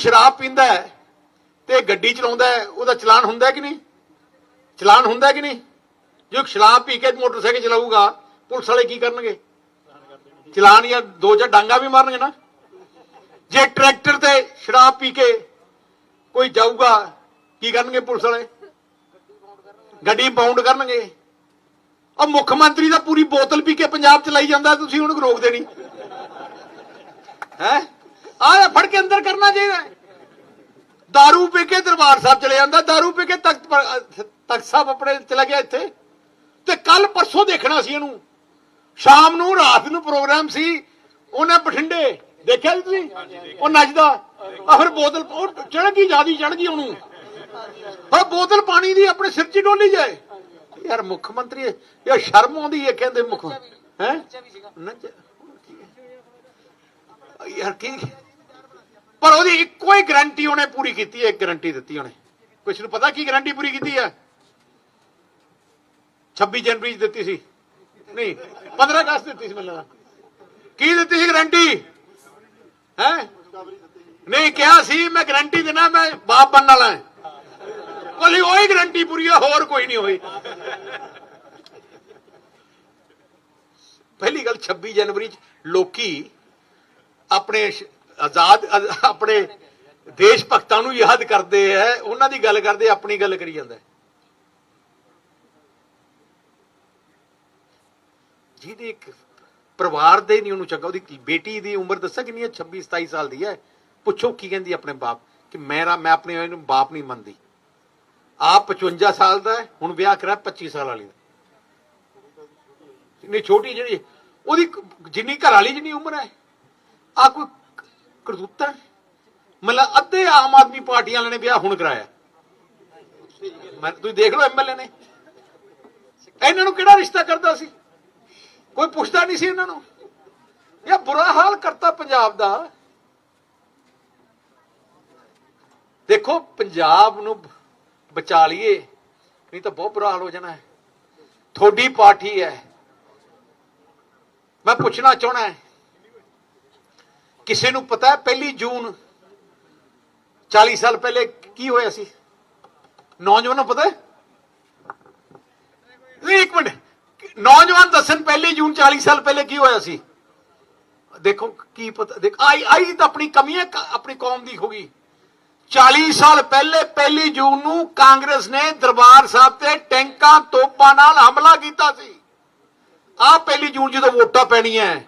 ਸ਼ਰਾਬ ਪੀਂਦਾ ਹੈ ਤੇ ਗੱਡੀ ਚਲਾਉਂਦਾ ਹੈ, ਉਹਦਾ ਚਲਾਨ ਹੁੰਦਾ ਹੈ ਕਿ ਨਹੀਂ? ਚਲਾਨ ਹੁੰਦਾ ਹੈ ਕਿ ਨਹੀਂ? ਜੋ ਸ਼ਰਾਬ ਪੀ ਕੇ ਮੋਟਰਸਾਈਕਲ ਚਲਾਊਗਾ, ਪੁਲਿਸ ਵਾਲੇ ਕੀ ਕਰਨਗੇ? ਚਲਾਨ ਜਾਂ ਦੋ ਚਾਰ ਡਾਂਗਾ ਵੀ ਮਾਰਨਗੇ ਨਾ? ਜੇ ਟਰੈਕਟਰ ਤੇ ਸ਼ਰਾਬ ਪੀ ਕੇ ਕੋਈ ਜਾਊਗਾ, ਕੀ ਕਰਨਗੇ ਪੁਲਿਸ ਵਾਲੇ? ਗੱਡੀ ਬਾਉਂਡ ਕਰਨਗੇ। ਉਹ ਮੁੱਖ ਮੰਤਰੀ ਦਾ ਪੂਰੀ ਬੋਤਲ ਪੀ ਕੇ ਪੰਜਾਬ ਚਲਾਈ ਜਾਂਦਾ, ਤੁਸੀਂ ਉਹਨੂੰ ਰੋਕਦੇ ਨਹੀਂ ਹੈ? ਆਹ ਫੜ ਕੇ ਅੰਦਰ ਕਰਨਾ ਚਾਹੀਦਾ ਹੈ। ਪੀ ਕੇ ਦਰਬਾਰ ਸਾਹਿਬ ਚਲੇ ਜਾਂਦਾ ਦਾਰੂ ਪੀ ਕੇ ਤਖਤ ਤਖਤ ਸਾਹਿਬ ਆਪਣੇ ਚਲਾ ਗਿਆ ਇੱਥੇ। ਤੇ ਕੱਲ ਪਰਸੋਂ ਦੇਖਣਾ ਸੀ ਇਹਨੂੰ। ਸ਼ਾਮ ਨੂੰ, ਰਾਤ ਨੂੰ ਪ੍ਰੋਗਰਾਮ ਸੀ, ਉਹਨੇ ਬਠਿੰਡੇ, ਦੇਖਿਆ ਜੀ ਤੁਸੀਂ? ਉਹ ਨੱਚਦਾ। ਆ ਫਿਰ ਬੋਤਲ, ਉਹ ਚੜ ਗਈ, ਜਿਆਦੀ ਚੜ ਗਈ ਉਹਨੂੰ। ਹਾਂ ਬੋਤਲ ਪਾਣੀ ਦੀ ਆਪਣੇ ਸਿਰ 'ਚ ਡੋਲੀ ਜਾਏ। ਯਾਰ ਮੁੱਖ ਮੰਤਰੀ ਯਾਰ ਸ਼ਰਮ ਆਉਂਦੀ ਹੈ ਕਹਿੰਦੇ ਮੁੱਖ। ਹੈ? ਯਾਰ ਕੀ ਪਰ ਉਹਦੀ ਇੱਕੋ ਹੀ ਗਾਰੰਟੀ ਉਹਨੇ ਪੂਰੀ ਕੀਤੀ ਹੈ, ਇੱਕ ਗਾਰੰਟੀ ਦਿੱਤੀ ਉਹਨੇ। ਕੁਛ ਨੂੰ ਪਤਾ ਕੀ ਗਾਰੰਟੀ ਪੂਰੀ ਕੀਤੀ ਹੈ? 26 ਜਨਵਰੀ 'ਚ ਦਿੱਤੀ ਸੀ। ਨਹੀਂ 15 ਅਗਸਤ ਦਿੱਤੀ ਸੀ ਮੈਨੂੰ। ਲੱਗਦਾ ਕੀ ਦਿੱਤੀ ਸੀ ਗਾਰੰਟੀ ਹੈ? ਨਹੀਂ, ਕਿਹਾ ਸੀ, ਮੈਂ ਗਾਰੰਟੀ ਦੇਣਾ ਮੈਂ ਬਾਪ ਬਣਨ ਵਾਲਾ ਹਾਂ। ਕੋਲੀ ਉਹੀ ਗਾਰੰਟੀ ਪੂਰੀ ਹੈ ਹੋਰ ਕੋਈ ਨਹੀਂ ਹੋਈ। ਪਹਿਲੀ ਗੱਲ 26 ਜਨਵਰੀ 'ਚ ਲੋਕੀ ਆਪਣੇ ਆਜ਼ਾਦ ਆਪਣੇ ਦੇਸ਼ ਭਗਤਾਂ ਨੂੰ ਯਾਦ ਕਰਦੇ ਐ ਉਹਨਾਂ ਦੀ ਗੱਲ ਕਰਦੇ, ਆਪਣੀ ਗੱਲ ਕਰੀ ਜਾਂਦਾ ਜਿਹਦੇ ਇੱਕ ਪਰਿਵਾਰ ਦੇ ਨਹੀਂ, ਉਹਨੂੰ ਚੰਗਾ, ਉਹਦੀ ਬੇਟੀ ਦੀ ਉਮਰ ਦੱਸਾਂ ਕਿੰਨੀ ਹੈ? 26 27 ਸਾਲ ਦੀ ਹੈ। ਪੁੱਛੋ ਕੀ ਕਹਿੰਦੀ ਆਪਣੇ ਬਾਪ, ਕਿ ਮੇਰਾ, ਮੈਂ ਆਪਣੇ ਇਹਨੂੰ ਬਾਪ ਨਹੀਂ ਮੰਨਦੀ। ਆਪ 55 ਸਾਲ ਦਾ ਹੈ, ਹੁਣ ਵਿਆਹ ਕਰਾ 25 ਸਾਲ ਵਾਲੀ ਦਾ। ਨਹੀਂ ਛੋਟੀ ਜਿਹੜੀ, ਉਹਦੀ ਜਿੰਨੀ ਘਰ ਵਾਲੀ ਜਿੰਨੀ ਉਮਰ ਹੈ ਆ ਕੋਈ ਕਰਤੂਤਾ ਮਤਲਬ ਅੱਧੇ ਆਮ ਆਦਮੀ ਪਾਰਟੀ ਵਾਲਿਆਂ ਨੇ ਵਿਆਹ ਹੁਣ ਕਰਾਇਆ। ਮੈਂ ਤੁਸੀਂ ਦੇਖ ਲਓ ਐਮਐਲਏ ਨੇ। ਇਹਨਾਂ ਨੂੰ ਕਿਹੜਾ ਰਿਸ਼ਤਾ ਕਰਦਾ ਸੀ? ਕੋਈ ਪੁੱਛਦਾ ਨਹੀਂ ਸੀ ਇਹਨਾਂ ਨੂੰ। ਇਹ ਬੁਰਾ ਹਾਲ ਕਰਤਾ ਪੰਜਾਬ ਦਾ। ਦੇਖੋ, ਪੰਜਾਬ ਨੂੰ ਬਚਾ ਲਈਏ, ਨਹੀਂ ਤਾਂ ਬਹੁਤ ਬੁਰਾ ਹਾਲ ਹੋ ਜਾਣਾ ਹੈ। ਤੁਹਾਡੀ ਪਾਰਟੀ ਹੈ। ਮੈਂ ਪੁੱਛਣਾ ਚਾਹਣਾ ਹੈ ਕਿਸੇ ਨੂੰ ਪਤਾ ਹੈ ਪਹਿਲੀ ਜੂਨ? 40 ਸਾਲ ਪਹਿਲੇ ਕੀ ਹੋਇਆ ਸੀ? ਨੌਜਵਾਨਾਂ ਨੂੰ ਪਤਾ ਹੈ? ਨਹੀਂ, ਇੱਕ ਮਿੰਟ। ਨੌਜਵਾਨ ਦੱਸਣ ਪਹਿਲੀ ਜੂਨ 40 ਸਾਲ ਪਹਿਲੇ ਕੀ ਹੋਇਆ ਸੀ? ਦੇਖੋ ਕੀ ਪਤਾ, ਦੇਖ, ਆਈ ਆਈ ਤਾਂ ਆਪਣੀ ਕਮੀ ਹੈ ਆਪਣੀ ਕੌਮ ਦੀ ਹੋਗੀ 40 ਸਾਲ ਪਹਿਲੇ ਪਹਿਲੀ ਜੂਨ ਨੂੰ ਕਾਂਗਰਸ ਨੇ ਦਰਬਾਰ ਸਾਹਿਬ ਤੇ ਟੈਂਕਾਂ ਤੋਪਾਂ ਨਾਲ ਹਮਲਾ ਕੀਤਾ ਸੀ। ਆ ਪਹਿਲੀ ਜੂਨ ਜਦੋਂ ਵੋਟਾਂ ਪੈਣੀਆਂ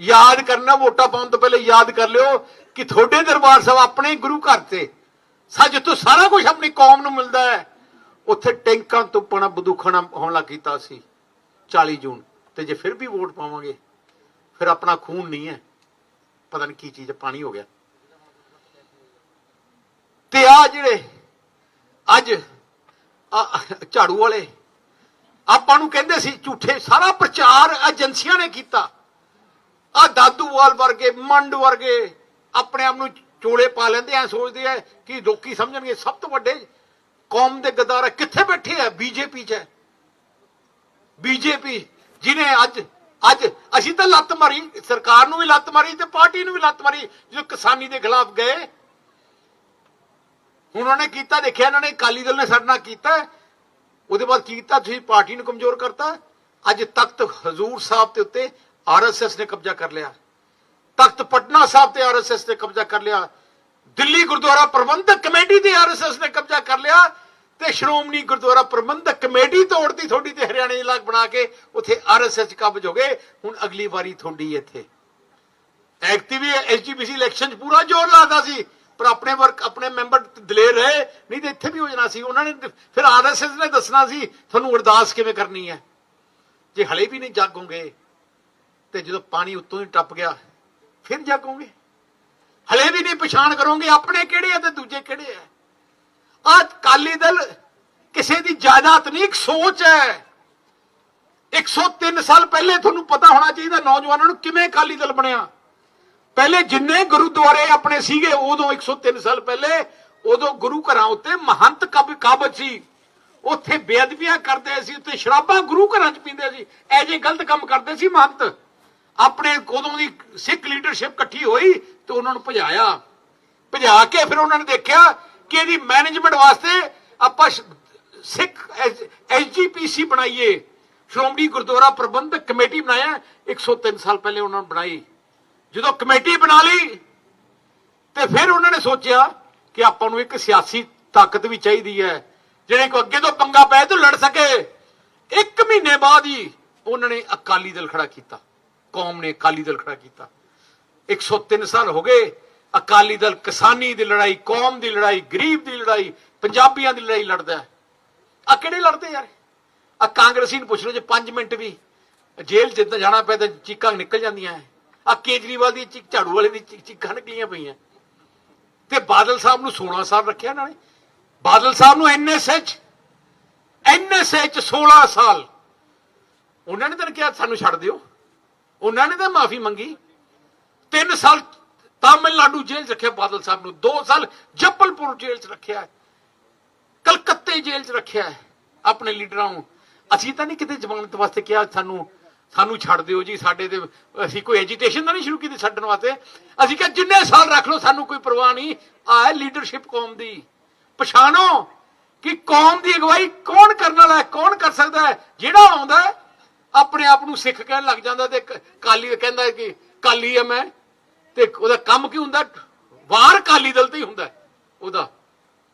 ਯਾਦ ਕਰਨਾ, ਵੋਟਾਂ ਪਾਉਣ ਤੋਂ ਪਹਿਲੇ ਯਾਦ ਕਰ ਲਿਓ ਕਿ ਤੁਹਾਡੇ ਦਰਬਾਰ ਸਾਹਿਬ ਆਪਣੇ ਗੁਰੂ ਘਰ ਤੇ ਸੱਜ ਤੋਂ ਸਾਰਾ ਕੁਝ ਆਪਣੀ ਕੌਮ ਨੂੰ ਮਿਲਦਾ ਹੈ। ਉੱਥੇ ਟੈਂਕਾਂ ਤੋਪਾਂ ਨਾਲ ਬੰਦੂਕਾਂ ਹਮਲਾ ਕੀਤਾ ਸੀ 40 ਜੂਨ ਤੇ ਜੇ ਫਿਰ ਵੀ ਵੋਟ ਪਾਵਾਂਗੇ, ਫਿਰ ਆਪਣਾ ਖੂਨ ਨਹੀਂ ਹੈ। ਪਤਾ ਨਹੀਂ ਕੀ ਚੀਜ਼ ਪਾਣੀ ਹੋ ਗਿਆ। ਤੇ ਆ ਜਿਹੜੇ ਅੱਜ ਝਾੜੂ ਵਾਲੇ, ਆਪਾਂ ਨੂੰ ਕਹਿੰਦੇ ਸੀ ਝੂਠੇ, ਸਾਰਾ ਪ੍ਰਚਾਰ ਏਜੰਸੀਆਂ ਨੇ ਕੀਤਾ। ਆ ਦਾਦੂਵਾਲ ਵਰਗੇ, ਮੰਡ ਵਰਗੇ ਆਪਣੇ ਆਪ ਨੂੰ ਚੋਲੇ ਪਾ ਲੈਂਦੇ, ਐ ਸੋਚਦੇ ਐ ਕਿ ਲੋਕੀ ਸਮਝਣਗੇ, ਸਭ ਤੋਂ ਵੱਡੇ ਕੌਮ ਦੇ ਗਦਾਰ ਕਿੱਥੇ ਬੈਠੇ ਐ? ਬੀਜੇਪੀ 'ਚ ਬੀਜੇਪੀ ਜਿਨੇ ਅੱਜ ਅੱਜ ਅਸੀਂ ਤਾਂ ਲੱਤ ਮਾਰੀ, ਸਰਕਾਰ ਨੂੰ ਵੀ ਲੱਤ ਮਾਰੀ ਤੇ ਪਾਰਟੀ ਨੂੰ ਵੀ ਲੱਤ ਮਾਰੀ, ਜਦੋਂ ਕਿਸਾਨੀ ਦੇ ਖਿਲਾਫ ਗਏ। ਹੁਣ ਉਹਨੇ ਕੀਤਾ, ਦੇਖਿਆ ਇਹਨਾਂ ਨੇ, ਅਕਾਲੀ ਦਲ ਨੇ ਸਾਡੇ ਨਾਲ ਕੀਤਾ। ਉਹਦੇ ਬਾਅਦ ਕੀ ਕੀਤਾ? ਤੁਸੀਂ ਪਾਰਟੀ ਨੂੰ ਕਮਜ਼ੋਰ ਕਰਤਾ। ਅੱਜ ਤਖਤ ਹਜ਼ੂਰ ਸਾਹਿਬ ਦੇ ਉੱਤੇ ਆਰਐਸਐਸ ਨੇ ਕਬਜ਼ਾ ਕਰ ਲਿਆ। ਤਖਤ ਪਟਨਾ ਸਾਹਿਬ ਤੇ ਆਰਐਸਐਸ ਨੇ ਕਬਜ਼ਾ ਕਰ ਲਿਆ। ਦਿੱਲੀ ਗੁਰਦੁਆਰਾ ਪ੍ਰਬੰਧਕ ਕਮੇਟੀ ਤੇ ਆਰਐਸਐਸ ਨੇ ਕਬਜ਼ਾ ਕਰ ਲਿਆ ਤੇ ਸ਼੍ਰੋਮਣੀ ਗੁਰਦੁਆਰਾ ਪ੍ਰਬੰਧਕ ਕਮੇਟੀ ਤੋੜਦੀ ਤੁਹਾਡੀ ਤੇ ਹਰਿਆਣੇ ਦੀ ਬਣਾ ਕੇ। ਉੱਥੇ ਆਰਐਸਐਸ ਕਬਜ਼ ਹੋ ਗਏ। ਹੁਣ ਅਗਲੀ ਵਾਰੀ ਤੁਹਾਡੀ ਇੱਥੇ। ਐਕਟਿਵ ਐਸਜੀਪੀਸੀ ਇਲੈਕਸ਼ਨ 'ਚ ਪੂਰਾ ਜ਼ੋਰ ਲਾਦਾ ਸੀ, ਪਰ ਆਪਣੇ ਵਰਕ, ਆਪਣੇ ਮੈਂਬਰ ਦਲੇਰ ਰਹੇ। ਨਹੀਂ ਤੇ ਇੱਥੇ ਵੀ ਹੋ ਜਾਣਾ ਸੀ। ਉਹਨਾਂ ਨੇ ਫਿਰ ਆਰਐਸਐਸ ਨੇ ਦੱਸਣਾ ਸੀ, ਤੁਹਾਨੂੰ ਅਰਦਾਸ ਕਿਵੇਂ ਕਰਨੀ ਹੈ? ਜੇ ਹਲੇ ਵੀ ਨਹੀਂ ਜਾਗੋਗੇ ਤੇ ਜਦੋਂ ਪਾਣੀ ਉੱਤੋਂ ਹੀ ਟੱਪ ਗਿਆ, ਫਿਰ ਜਾਗੋਗੇ ਹਲੇ ਵੀ ਨਹੀਂ ਪਛਾਣ ਕਰੋਗੇ ਆਪਣੇ ਕਿਹੜੇ ਆ ਤੇ ਦੂਜੇ ਕਿਹੜੇ ਆ? ਆ ਕਾਲੀ ਦਲ ਕਿਸੇ ਦੀ ਜਾਇਦਾਦ ਨਹੀਂ, ਇੱਕ ਸੋਚ ਹੈ। 103 ਸਾਲ ਪਹਿਲੇ ਤੁਹਾਨੂੰ ਪਤਾ ਹੋਣਾ ਚਾਹੀਦਾ ਨੌਜਵਾਨਾਂ ਨੂੰ ਕਿਵੇਂ ਅਕਾਲੀ ਦਲ ਬਣਿਆ। ਪਹਿਲੇ ਜਿੰਨੇ ਗੁਰਦੁਆਰੇ ਆਪਣੇ ਸੀਗੇ, ਉਦੋਂ 103 ਸਾਲ ਪਹਿਲੇ, ਉਦੋਂ ਗੁਰੂ ਘਰਾਂ ਉੱਤੇ ਮਹੰਤ ਕਬ, ਕਾਬਜ ਸੀ। ਉੱਥੇ ਬੇਅਦਬੀਆਂ ਕਰਦੇ ਸੀ, ਉੱਥੇ ਸ਼ਰਾਬਾਂ ਗੁਰੂ ਘਰਾਂ 'ਚ ਪੀਂਦੇ ਸੀ। ਐ ਜੇ ਗਲਤ ਕੰਮ ਕਰਦੇ ਸੀ ਮਹੰਤ। ਆਪਣੇ ਉਦੋਂ ਦੀ ਸਿੱਖ ਲੀਡਰਸ਼ਿਪ ਇਕੱਠੀ ਹੋਈ ਤੇ ਉਹਨਾਂ ਨੂੰ ਭਜਾਇਆ। ਭਜਾ ਕੇ ਫਿਰ ਉਹਨਾਂ ਨੇ ਦੇਖਿਆ ਕਿ ਇਹਦੀ ਮੈਨੇਜਮੈਂਟ ਵਾਸਤੇ ਆਪਾਂ ਸ਼- ਸਿੱਖ ਐਸਜੀਪੀਸੀ ਬਣਾਈਏ। ਸ਼੍ਰੋਮਣੀ ਗੁਰਦੁਆਰਾ ਪ੍ਰਬੰਧਕ ਕਮੇਟੀ ਬਣਾਇਆ 103 ਸਾਲ ਪਹਿਲੇ ਉਹਨਾਂ ਨੇ ਬਣਾਈ। ਜਦੋਂ ਕਮੇਟੀ ਬਣਾ ਲਈ, ਤੇ ਫਿਰ ਉਹਨਾਂ ਨੇ ਸੋਚਿਆ ਕਿ ਆਪਾਂ ਨੂੰ ਇੱਕ ਸਿਆਸੀ ਤਾਕਤ ਵੀ ਚਾਹੀਦੀ ਹੈ ਜਿਹੜੇ ਕੋ ਅੱਗੇ ਤੋਂ ਪੰਗਾ ਪਏ ਤੋਂ ਲੜ ਸਕੇ। ਇੱਕ ਮਹੀਨੇ ਬਾਅਦ ਹੀ ਉਹਨਾਂ ਨੇ ਅਕਾਲੀ ਦਲ ਖੜਾ ਕੀਤਾ। ਕੌਮ ਨੇ ਅਕਾਲੀ ਦਲ ਖੜਾ ਕੀਤਾ। 103 ਸਾਲ ਹੋ ਗਏ, ਅਕਾਲੀ ਦਲ ਕਿਸਾਨੀ ਦੀ ਲੜਾਈ, ਕੌਮ ਦੀ ਲੜਾਈ, ਗਰੀਬ ਦੀ ਲੜਾਈ, ਪੰਜਾਬੀਆਂ ਦੀ ਲੜਾਈ ਲੜਦਾ ਹੈ। ਆ ਕਿਹੜੇ ਲੜਦੇ ਯਾਰ? ਆ ਕਾਂਗਰਸੀ ਨੂੰ ਪੁੱਛ ਲਓ ਜੇ 5 ਮਿੰਟ ਵੀ ਜੇਲ੍ਹ ਜਿੱਦਾਂ ਜਾਣਾ ਪਿਆ ਤਾਂ ਚੀਕਾਂ ਨਿਕਲ ਜਾਂਦੀਆਂ ਐ। ਆ ਕੇਜਰੀਵਾਲ ਦੀ ਚੀਕ ਝਾੜੂ ਵਾਲੇ ਦੀ ਚੀਕਾਂ ਨਿਕਲੀਆਂ ਪਈਆਂ। ਤੇ ਬਾਦਲ ਸਾਹਿਬ ਨੂੰ 16 ਸਾਲ ਰੱਖਿਆ ਇਹਨਾਂ ਨੇ। ਬਾਦਲ ਸਾਹਿਬ ਨੂੰ ਐਨਐਸਐਚ ਐਨਐਸਐਚ 16 ਸਾਲ। ਉਹਨਾਂ ਨੇ ਤਾਂ ਕਿਹਾ ਸਾਨੂੰ ਛੱਡ ਦਿਓ। ਉਹਨਾਂ ਨੇ ਤਾਂ ਮਾਫੀ ਮੰਗੀ। 3 ਸਾਲ ਤਾਮਿਲਨਾਡੂ ਜੇਲ੍ਹ 'ਚ ਰੱਖਿਆ ਬਾਦਲ ਸਾਹਿਬ ਨੂੰ। 2 ਸਾਲ ਜੱਪਲਪੁਰ ਜੇਲ੍ਹ 'ਚ ਰੱਖਿਆ ਕਲਕੱਤੇ ਜੇਲ੍ਹ 'ਚ ਰੱਖਿਆ ਆਪਣੇ ਲੀਡਰਾਂ ਨੂੰ। ਅਸੀਂ ਤਾਂ ਨਹੀਂ ਕਿਤੇ ਜ਼ਮਾਨਤ ਵਾਸਤੇ ਕਿਹਾ ਸਾਨੂੰ ਸਾਨੂੰ ਛੱਡ ਦਿਓ ਜੀ, ਸਾਡੇ ਤੇ, ਅਸੀਂ ਕੋਈ ਐਜੀਟੇਸ਼ਨ ਤਾਂ ਨਹੀਂ ਸ਼ੁਰੂ ਕੀਤੀ ਛੱਡਣ ਵਾਸਤੇ। ਅਸੀਂ ਕਿਹਾ ਜਿੰਨੇ ਸਾਲ ਰੱਖ ਲਓ, ਸਾਨੂੰ ਕੋਈ ਪਰਵਾਹ ਨਹੀਂ। ਆ ਲੀਡਰਸ਼ਿਪ ਕੌਮ ਦੀ। ਪਛਾਣੋ ਕਿ ਕੌਮ ਦੀ ਅਗਵਾਈ ਕੌਣ ਕਰਨ ਵਾਲਾ ਹੈ, ਕੌਣ ਕਰ ਸਕਦਾ ਹੈ? ਜਿਹੜਾ ਆਉਂਦਾ ਆਪਣੇ ਆਪ ਨੂੰ ਸਿੱਖ ਕਹਿਣ ਲੱਗ ਜਾਂਦਾ ਤੇ ਕ- ਕਾਲੀ ਕਹਿੰਦਾ ਕਿ ਕਾਲੀ ਹੈ ਮੈਂ। ਤੇ ਉਹਦਾ ਕੰਮ ਕੀ ਹੁੰਦਾ? ਵਾਰ ਕਾਲੀ ਦਲ ਤੇ ਹੀ ਹੁੰਦਾ ਉਹਦਾ